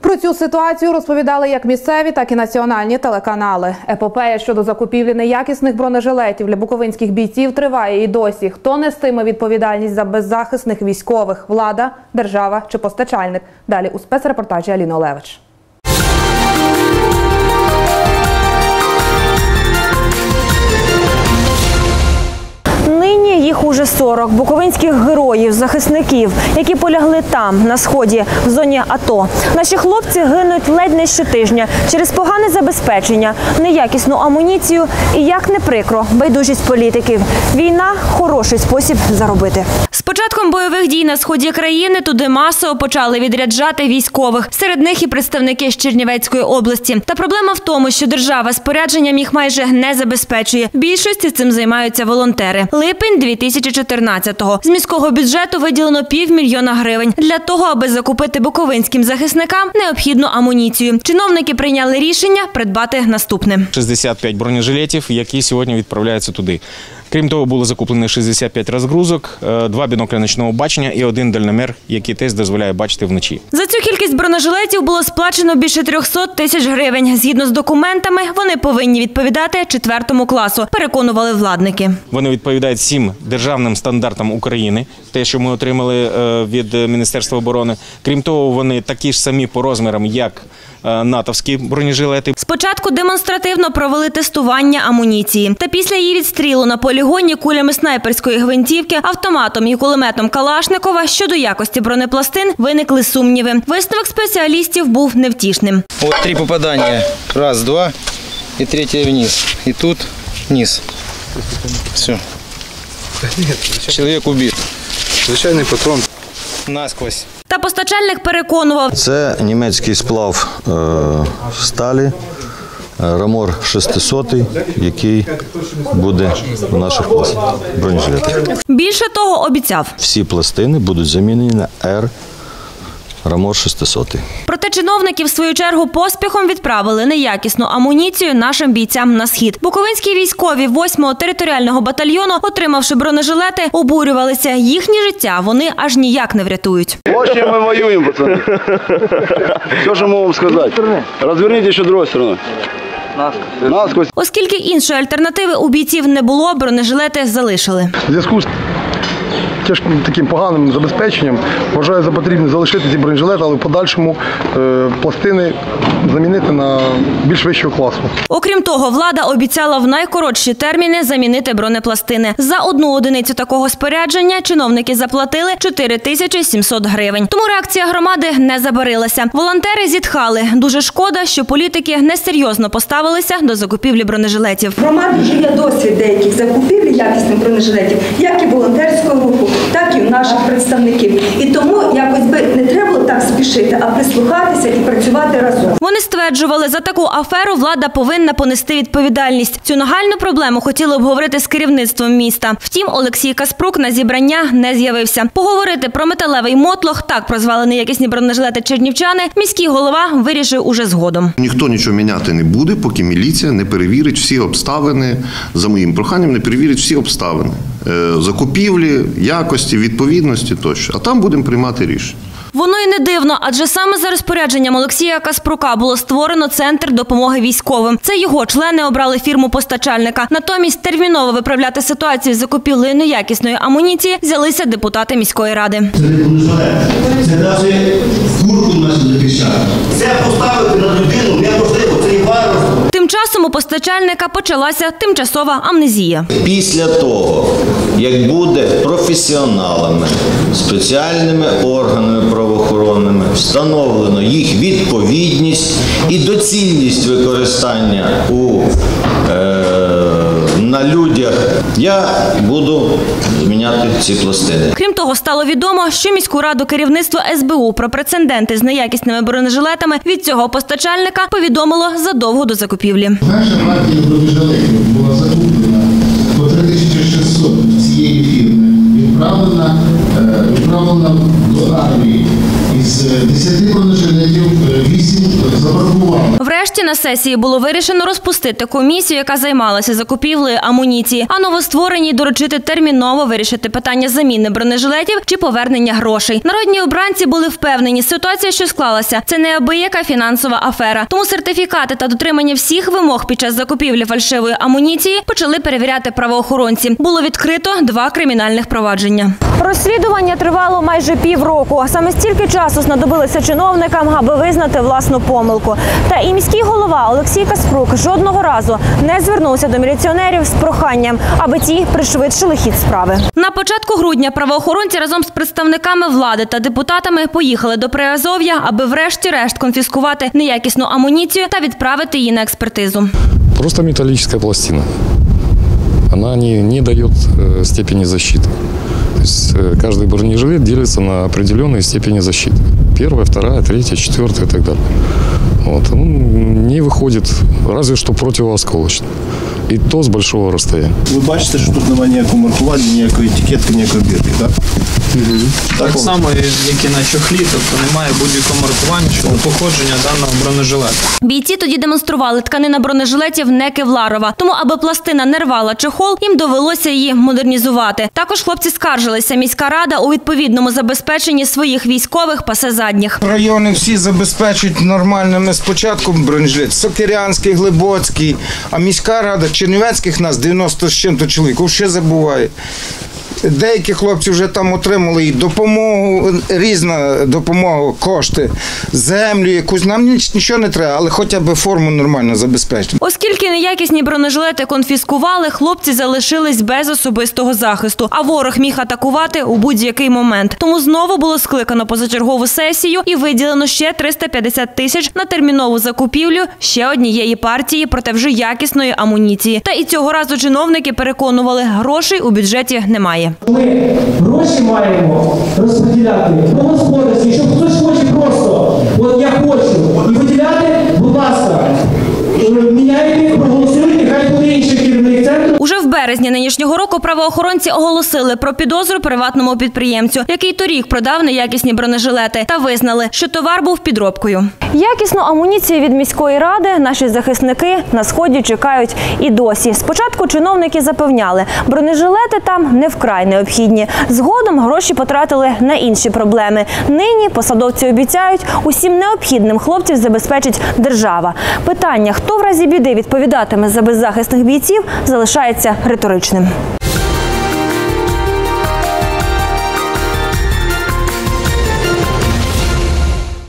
Про цю ситуацію розповідали як місцеві, так і національні телеканали. Епопея щодо закупівлі неякісних бронежилетів для буковинських бійців триває і досі. Хто нестиме відповідальність за беззахисних військових? Влада, держава чи постачальник? Далі у спецрепортажі Аліни Олевич. Нині уже 40 буковинських героїв, захисників, які полягли там, на сході, в зоні АТО. Наші хлопці гинуть ледь не щотижня через погане забезпечення, неякісну амуніцію і, як не прикро, байдужість політиків. Війна хороший спосіб заробити. Початком бойових дій на сході країни туди масово почали відряджати військових. Серед них і представники з Чернівецької області. Та проблема в тому, що держава спорядженням їх майже не забезпечує. Більшості цим займаються волонтери. Липень 2014-го. З міського бюджету виділено півмільйона гривень. Для того, аби закупити буковинським захисникам необхідну амуніцію. Чиновники прийняли рішення придбати наступне. 65 бронежилетів, які сьогодні відправляються туди. Крім того, було закуплено 65 розгрузок, е, два бінокля ночного бачення і один дальномір, який теж дозволяє бачити вночі. За цю кількість бронежилетів було сплачено більше 300 тисяч гривень. Згідно з документами, вони повинні відповідати четвертому класу. Переконували владники. Вони відповідають всім державним стандартам України, те, що ми отримали е, від Міністерства оборони. Крім того, вони такі ж самі по розмірам, як натовські бронежилети. Спочатку демонстративно провели тестування амуніції. Та після її відстрілу на полігоні кулями снайперської гвинтівки, автоматом і кулеметом Калашникова щодо якості бронепластин виникли сумніви. Висновок спеціалістів був невтішним. Вот три попадания. Раз, два. И третье вниз. И тут вниз. Все. Человек убит. Звичайний патрон. Насквозь. Та постачальник переконував, Це німецький сплав е, сталі е, Рамор 600, який буде в наших бронежилетах. більше того, обіцяв. Всі пластини будуть замінені на R Рамор 600. Проте чиновники в свою чергу поспіхом відправили неякісну амуніцію нашим бійцям на схід. Буковинські військові 8-го територіального батальйону, отримавши бронежилети, обурювалися. Їхні життя вони аж ніяк не врятують. Очень мы воюем, пацаны. Все, что могу вам сказать. Разверните еще другой стороной. Насквозь. Оскільки іншої альтернативи у бійців не було, бронежилети залишили. В зв'язку з тяжким таким поганим забезпеченням вважаю за потрібне залишити ці бронежилети, але в подальшому е, пластини замінити на більш вищого класу. Окрім того, влада обіцяла в найкоротші терміни замінити бронепластини. За одну одиницю такого спорядження чиновники заплатили 4 тисячі 700 гривень. Тому реакція громади не забарилася. Волонтери зітхали. Дуже шкода, що політики несерйозно поставилися до закупівлі бронежилетів. В громаді вже є досвід деяких закупівлі якісних бронежилетів, як і волонтерського руху, так і у наших представників. І тому якось би не треба було так спішити, а прислухатися і працювати разом. Вони стверджували, за таку аферу влада повинна понести відповідальність. Цю нагальну проблему хотіли обговорити з керівництвом міста. Втім, Олексій Каспрук на зібрання не з'явився. Поговорити про металевий мотлох, так прозвали неякісні бронежилети чернівчани. Міський голова вирішив уже згодом. Ніхто нічого міняти не буде, поки міліція не перевірить всі обставини. За моїм проханням, не перевірить всі обставини закупівлі, якості, відповідності тощо. А там будемо приймати рішення. Воно й не дивно, адже саме за розпорядженням Олексія Каспрука було створено центр допомоги військовим. Це його члени обрали фірму постачальника. Натомість терміново виправляти ситуацію з закупівлею неякісної амуніції взялися депутати міської ради. Це не бронежилет, це навіть курку нас не захищає. Це поставити на людину неможливо, це і варварство. Часом у постачальника почалася тимчасова амнезія. Після того, як буде професіоналами, спеціальними органами правоохоронними встановлено їх відповідність і доцільність використання у, е, на людях, я буду зміняти ці пластини. Крім того, стало відомо, що міську раду керівництво СБУ про прецеденти з неякісними бронежилетами від цього постачальника повідомило задовго до закупівлі. Перша партія бронежилетів була закуплена сесії було вирішено розпустити комісію, яка займалася закупівлею амуніції, а новоствореній доручити терміново вирішити питання заміни бронежилетів чи повернення грошей. Народні обранці були впевнені, ситуація, що склалася, це неабияка фінансова афера. Тому сертифікати та дотримання всіх вимог під час закупівлі фальшивої амуніції почали перевіряти правоохоронці. Було відкрито два кримінальних провадження. Розслідування тривало майже півроку. Саме стільки часу знадобилося чиновникам, аби визнати власну помилку. Та і міський голова Олексій Каспрук жодного разу не звернувся до міліціонерів з проханням, аби ті пришвидшили хід справи. На початку грудня правоохоронці разом з представниками влади та депутатами поїхали до Приазов'я, аби врешті-решт конфіскувати неякісну амуніцію та відправити її на експертизу. Просто металлическая пластина. Она не, не дает э, степени защиты. То есть э, каждый бронежилет делится на определенные степени защиты. Первая, вторая, третья, четвертая и так далее. Вот. Он не выходит, разве что противоосколочно. И то с большого расстояния. Ви бачите, що тут немає ніякого маркування, ніякої етикетки, ніякої бірки, так? Так Так, само, як і на чохлі, тобто немає будь-якого маркування щодо походження даного бронежилета. Бійці тоді демонстрували тканина бронежилетів не кевларова. Тому, аби пластина не рвала чохол, їм довелося її модернізувати. Також хлопці скаржилися. Міська рада у відповідному забезпеченні своїх військових пасе задніх. Райони всі забезпечують нормальними спочатку бронежилет. Сокирянський, Глибоцький, а міська рада Чернівецьких нас 90 з чим-то чоловіків ще забуває. Деякі хлопці вже там отримали і допомогу, різна допомога, кошти, землю якусь. Нам ніч- нічого не треба, але хоча б форму нормально забезпечити. Оскільки неякісні бронежилети конфіскували, хлопці залишились без особистого захисту, а ворог міг атакувати у будь-який момент. Тому знову було скликано позачергову сесію і виділено ще 350 тисяч на термінову закупівлю ще однієї партії, проте вже якісної амуніції. Та і цього разу чиновники переконували, грошей у бюджеті немає. Ми гроші маємо розподіляти по господарстві, щоб хтось хоче просто, от я хочу, і виділяти, березні нинішнього року правоохоронці оголосили про підозру приватному підприємцю, який торік продав неякісні бронежилети, та визнали, що товар був підробкою. Якісну амуніцію від міської ради наші захисники на сході чекають і досі. Спочатку чиновники запевняли, бронежилети там не вкрай необхідні. Згодом гроші потратили на інші проблеми. Нині посадовці обіцяють, усім необхідним хлопців забезпечить держава. Питання, хто в разі біди відповідатиме за беззахисних бійців, залишається риторичним.